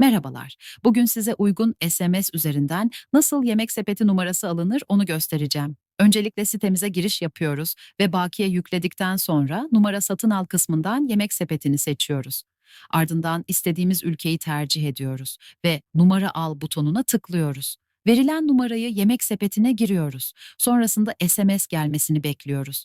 Merhabalar. Bugün size uygun SMS üzerinden nasıl yemek sepeti numarası alınır onu göstereceğim. Öncelikle sitemize giriş yapıyoruz ve bakiye yükledikten sonra numara satın al kısmından yemek sepetini seçiyoruz. Ardından istediğimiz ülkeyi tercih ediyoruz ve numara al butonuna tıklıyoruz. Verilen numarayı yemek sepetine giriyoruz. Sonrasında SMS gelmesini bekliyoruz.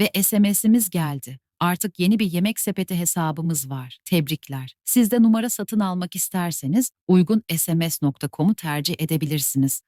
Ve SMS'imiz geldi. Artık yeni bir yemek sepeti hesabımız var. Tebrikler. Siz de numara satın almak isterseniz uygun sms.com'u tercih edebilirsiniz.